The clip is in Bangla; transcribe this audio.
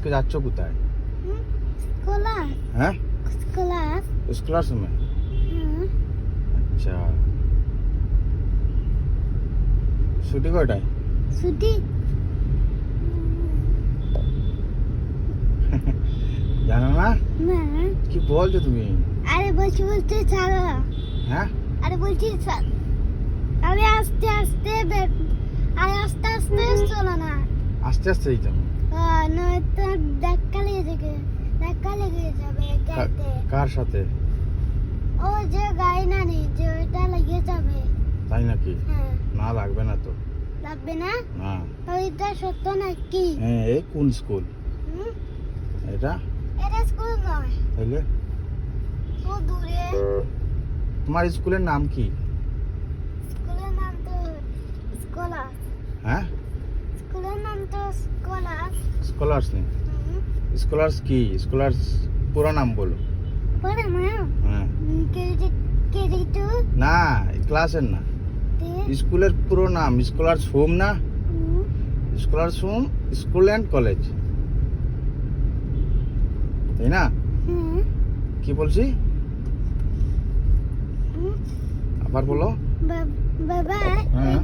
আজকে যাচ্ছ কোথায় ক্লাস হ্যাঁ ক্লাস স্কলার সময় আচ্ছা ছুটি কয়টায় ছুটি জানো না না কি বলছো তুমি আরে বলছি বলছি ছাড়ো হ্যাঁ আরে বলছি ছাড় আরে আস্তে আস্তে বে- আরে আস্তে আস্তে চলো না আস্তে আস্তে যেতাম আহ, নয়তো ধাক্কা লেগে যাবে ধাক্কা লেগে যাবে কার সাথে? ও যে গাড়ি না নেই যে ওইটা লেগে যাবে। তাই নাকি? হ্যাঁ। না লাগবে না তো। লাগবে না? না। ওইটা সত্য নাকি? হ্যাঁ এই কোন স্কুল? এটা? এটা স্কুল নয়। তাইলে? ও দূরে। তোমার স্কুলের নাম কি? স্কুলের নাম তো স্কলার। হ্যাঁ স্কুলের নাম তো স্কলার স্কলার্স নেই স্কলার্স কি? স্কলার্স পুরো নাম বলো। হ্যাঁ। না ক্লাসের না। স্কুলের পুরো নাম স্কলার্স হোম না? Scholars Home School and College তাই না? কি বলছি? আবার বলো। বাবা হ্যাঁ।